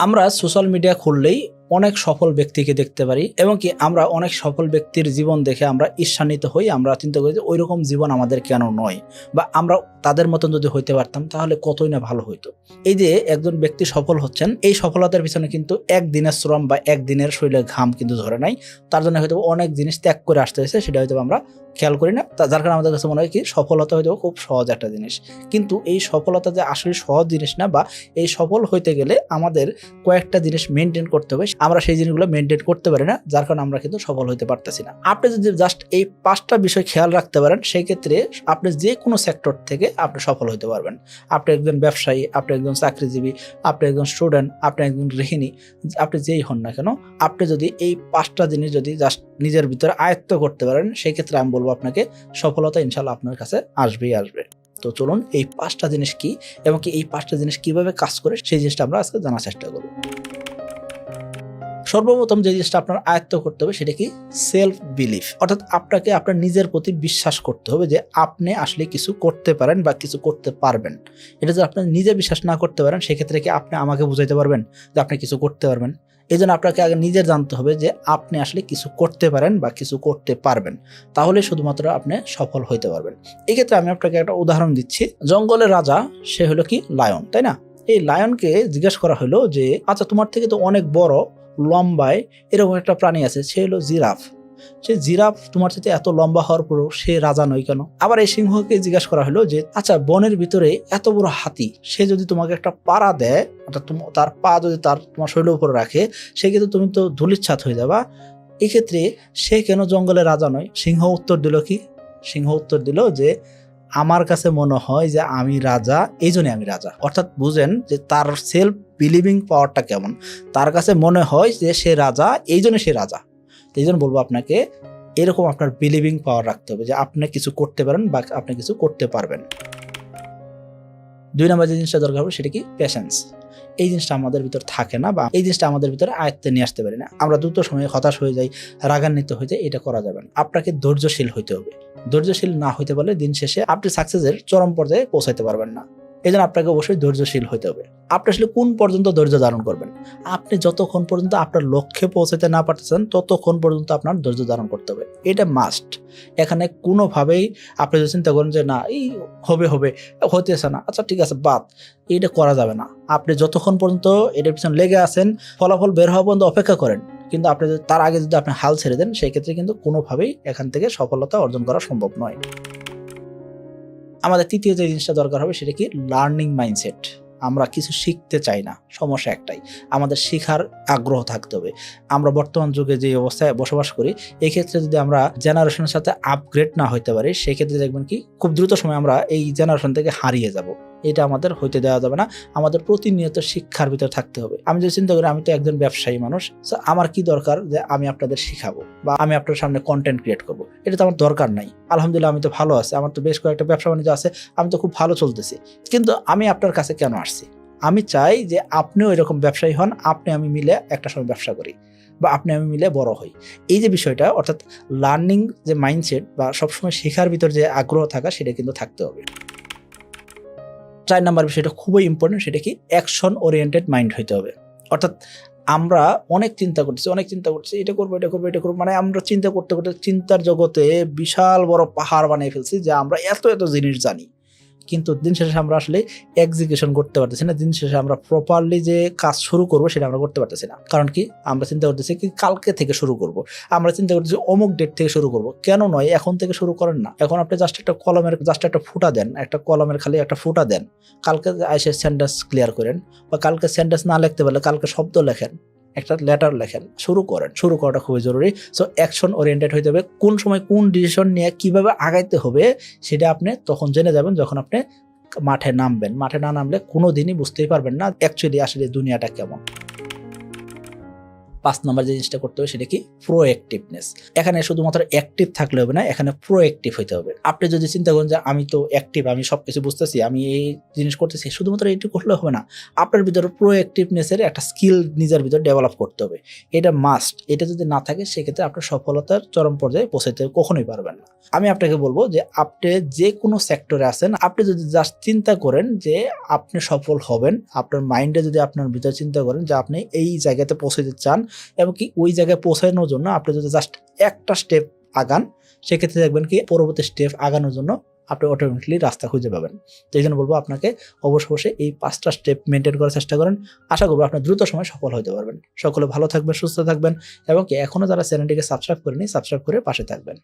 আমরা social media খুললেই অনেক সফল ব্যক্তিকে দেখতে পারি এবং কি আমরা অনেক সফল ব্যক্তির জীবন দেখে আমরা ঈর্ষান্বিত হই, আমরা চিন্তা করি যে ওই রকম জীবন আমাদের কেন নয় বা আমরা তাদের মতন যদি হইতে পারতাম তাহলে কতই না ভালো হইতো। এই যে একজন ব্যক্তি সফল হচ্ছেন, এই সফলতার পিছনে কিন্তু একদিনের শ্রম বা একদিনের শরীরের ঘাম কিন্তু ধরে নাই। তার জন্য হয়তো অনেক জিনিস ত্যাগ করে আসতে হয়েছে, সেটা হয়তো আমরা খেয়াল করি না। যার কারণে আমাদের কাছে মনে হয় কি সফলতা হয়তো খুব সহজ একটা জিনিস। কিন্তু এই সফলতা যে আসলে সহজ জিনিস না বা এই সফল হইতে গেলে আমাদের কয়েকটা জিনিস মেনটেন করতে হবে আমরা সেই জিনিসগুলো মেনটেন করতে পারি না, যার কারণে আমরা কিন্তু সফল হইতে পারতেছি না। আপনি যদি জাস্ট এই পাঁচটা বিষয় খেয়াল রাখতে পারেন, সেই ক্ষেত্রে আপনি যে কোনো সেক্টর থেকে আপনি সফল হতে পারবেন। আপনি একজন ব্যবসায়ী, আপনি একজন চাকরিজীবী, আপনি একজন স্টুডেন্ট আপনি একজন গৃহিণী, আপনি যেই হন না কেন, আপনি যদি এই পাঁচটা জিনিস যদি জাস্ট নিজের ভিতরে আয়ত্ত করতে পারেন, সেই ক্ষেত্রে আমি বলব আপনাকে সফলতা ইনশাল্লাহ আপনার কাছে আসবেই আসবে। তো চলুন, এই পাঁচটা জিনিস কি এবং কি এই পাঁচটা জিনিস কীভাবে কাজ করে, সেই জিনিসটা আমরা আজকে জানার চেষ্টা করব। সর্বপ্রথম যে জিনিসটা আপনার আয়ত্ত করতে হবে সেটা কি সেলফ বিলিফ অর্থাৎ আপনাকে আপনার নিজের প্রতি বিশ্বাস করতে হবে যে আপনি আসলে কিছু করতে পারেন বা কিছু করতে পারবেন। এটা যদি আপনি নিজে বিশ্বাস না করতে পারেন, সেক্ষেত্রে কি আপনি আমাকে বুঝাইতে পারবেন যে আপনি কিছু করতে পারবেন? এই জন্য আপনাকে আগে নিজের জানতে হবে যে আপনি আসলে কিছু করতে পারেন বা কিছু করতে পারবেন। তাহলে শুধুমাত্র আপনি সফল হইতে পারবেন। এক্ষেত্রে আমি আপনাকে একটা উদাহরণ দিচ্ছি। জঙ্গলের রাজা, সে হলো কি লায়ন তাই না? এই লায়নকে জিজ্ঞেস করা হলো যে আচ্ছা তোমার থেকে তো অনেক বড় লম্বায় এরকম একটা প্রাণী আছে, সে হলো জিরাফ। সে জিরাফ তোমার সাথে এত লম্বা হওয়ার পরেও সে রাজা নয় কেন? আবার এই সিংহকে জিজ্ঞাসা করা হলো যে আচ্ছা বনের ভিতরে এত বড় হাতি, সে যদি তোমাকে একটা পাড়া দেয়, অর্থাৎ তার পা যদি তার তোমার শরীরের উপরে রাখে সেক্ষেত্রে তুমি তো ধুলিচ্ছাত হয়ে যাবা। এক্ষেত্রে সে কেন জঙ্গলে রাজা নয়? সিংহ উত্তর দিল কি? সিংহ উত্তর দিল যে আমার কাছে মনে হয় যে আমি রাজা, এই জন্যই আমি রাজা। অর্থাৎ বুঝেন যে তার সেলফ বিলিভিং পাওয়ারটা কেমন? তার কাছে মনে হয় যে সে রাজা, এই জন্য সে রাজা। এই জন্য বলব আপনাকে, এরকম আপনার বিলিভিং পাওয়ার রাখতে হবে যে আপনি কিছু করতে পারেন বা আপনি কিছু করতে পারবেন। দুই নম্বর যে জিনিসটা দরকার হবে, সেটা কি? পেশেন্স এই জিনিসটা আমাদের ভিতর থাকে না বা এই জিনিসটা আমাদের ভিতরে আয়ত্তে নিয়ে আসতে পারি না। আমরা দ্রুত সময়ে হতাশ হয়ে যাই, রাগান্বিত হয়ে যাই, এটা করা যাবে না। আপনাকে ধৈর্যশীল হইতে হবে। ধৈর্যশীল না হইতে পারলে দিন শেষে আপনি সাকসেসের চরম পর্যায়ে পৌঁছাইতে পারবেন না। এই জন্য আপনাকে অবশ্যই ধৈর্যশীল হইতে হবে। আপনি আসলে কোন পর্যন্ত ধৈর্য ধারণ করবেন? আপনি যতক্ষণ পর্যন্ত আপনার লক্ষ্যে পৌঁছাতে না পারতেছেন, ততক্ষণ পর্যন্ত আপনার ধৈর্য ধারণ করতে হবে। এটা মাস্ট এখানে কোনোভাবেই আপনি যদি চিন্তা করেন যে, না, এই হবে হবে হতেছে না। আচ্ছা ঠিক আছে, বাদ। এটা করা যাবে না। আপনি যতক্ষণ পর্যন্ত এটার পিছনে লেগে আছেন, ফলাফল বের হওয়া পর্যন্ত অপেক্ষা করেন। কিন্তু আপনি তার আগে যদি আপনি হাল ছেড়ে দেন সেই ক্ষেত্রে কিন্তু কোনোভাবেই এখান থেকে সফলতা অর্জন করা সম্ভব নয়। আমাদের তৃতীয় যে জিনিসটা দরকার হবে সেটা কি? লার্নিং মাইন্ডসেট আমরা কিছু শিখতে চাই না। সমস্যা একটাই, আমাদের শেখার আগ্রহ থাকতে হবে। আমরা বর্তমান যুগে যে অবস্থায় বসবাস করি, এক্ষেত্রে যদি আমরা জেনারেশনের সাথে আপগ্রেড না হইতে পারি, সেক্ষেত্রে দেখবেন কি? খুব দ্রুত সময় আমরা এই জেনারেশন থেকে হারিয়ে যাব। এটা আমাদের হইতে দেওয়া যাবে না। আমাদের প্রতিনিয়ত শিক্ষার ভিতর থাকতে হবে। আমি যদি চিন্তা করি, আমি তো একজন ব্যবসায়ী মানুষ, so আমার কি দরকার যে আমি আপনাদের শিখাবো বা আমি আপনার সামনে কন্টেন্ট ক্রিয়েট করব? এটা তো আমার দরকার নাই। আলহামদুলিল্লাহ আমি তো ভালো আছি, আমার তো বেশ কয়েকটা ব্যবসা বাণিজ্য আছে, আমি তো খুব ভালো চলতেছি। কিন্তু আমি আপনার কাছে কেন আসছি? আমি চাই যে আপনিও এরকম ব্যবসায়ী হন, আপনি আমি মিলে একটা সময় ব্যবসা করি বা আপনি আমি মিলে বড় হই। এই যে বিষয়টা, অর্থাৎ লার্নিং যে মাইন্ডসেট বা সবসময় শেখার ভিতর যে আগ্রহ থাকা, সেটা কিন্তু থাকতে হবে। চার নাম্বার বিষয়টা খুবই ইম্পর্টেন্ট সেটা কি? অ্যাকশন ওরিয়েন্টেড মাইন্ড হইতে হবে। অর্থাৎ আমরা অনেক চিন্তা করছি অনেক চিন্তা করছি এটা করব এটা করব এটা করব মানে আমরা চিন্তা করতে করতে চিন্তার জগতে বিশাল বড় পাহাড় বানিয়ে ফেলছি যে আমরা এত এত জিনিস জানি। কিন্তু দিন শেষে আমরা আসলে এক্সিকিউশন করতে পারতেছি না। দিন শেষে আমরা প্রপারলি যে কাজ শুরু করব সেটা আমরা করতে পারতেছি না। কারণ কি? আমরা চিন্তা করতেছি কি কালকে থেকে শুরু করব। আমরা চিন্তা করতেছি অমুক ডেট থেকে শুরু করব। কেন নয়? এখন থেকে শুরু করেন না। এখন আপনি জাস্ট একটা কলমের জাস্ট একটা ফুটা দেন। একটা কলমের খালি একটা ফুটা দেন। কালকে এসে সেন্টেন্স ক্লিয়ার করেন বা কালকে সেন্টেন্স না লিখতে পারলে কালকে শব্দ লেখেন। একটা লেটার লেখেন, শুরু করেন। শুরু করাটা খুবই জরুরি। সো অ্যাকশন ওরিয়েন্টেড হইতে হবে। কোন সময় কোন ডিসিশন নিয়ে কীভাবে আগাইতে হবে সেটা আপনি তখন জেনে যাবেন যখন আপনি মাঠে নামবেন। মাঠে না নামলে কোনো দিনই বুঝতেই পারবেন না অ্যাকচুয়ালি আসলে দুনিয়াটা কেমন। পাঁচ নম্বর যে জিনিসটা করতে হবে সেটা কি? প্রোঅ্যাক্টিভনেস এখানে শুধুমাত্র অ্যাক্টিভ থাকলে হবে না, এখানে প্রোঅ্যাক্টিভ হতে হবে। আপনি যদি চিন্তা করেন যে আমি তো অ্যাক্টিভ আমি সব কিছু বুঝতেছি, আমি এই জিনিস করতেছি, শুধুমাত্র এইটুকু করলে হবে না। আপনার ভিতরে প্রোঅ্যাক্টিভনেসের একটা স্কিল নিজের ভিতরে ডেভেলপ করতে হবে। এটা মাস্ট এটা যদি না থাকে, সেক্ষেত্রে আপনার সফলতার চরম পর্যায়ে পৌঁছাতে কখনোই পারবেন না। আমি আপনাকে বলব যে আপনি যে কোনো সেক্টরে আছেন, আপনি যদি জাস্ট চিন্তা করেন যে আপনি সফল হবেন, আপনার মাইন্ডে যদি আপনার ভিতরে চিন্তা করেন যে আপনি এই জায়গাতে পৌঁছাতে চান এবং কি ওই জায়গায় পৌঁছানোর জন্য আপনি যদি জাস্ট একটা স্টেপ আগান, সেক্ষেত্রে দেখবেন কি পরবর্তী স্টেপ আগানোর জন্য আপনি অটোমেটিকলি রাস্তা খুঁজে পাবেন। তো এই জন্য বলব আপনাকে অবশ্য অবশ্যই এই পাঁচটা স্টেপ মেনটেন করার চেষ্টা করেন। আশা করব আপনার দ্রুত সময় সফল হতে পারবেন। সকলে ভালো থাকবেন, সুস্থ থাকবেন এবং কি এখনও যারা চ্যানেলটিকে সাবস্ক্রাইব করেনি সাবস্ক্রাইব করে পাশে থাকবেন।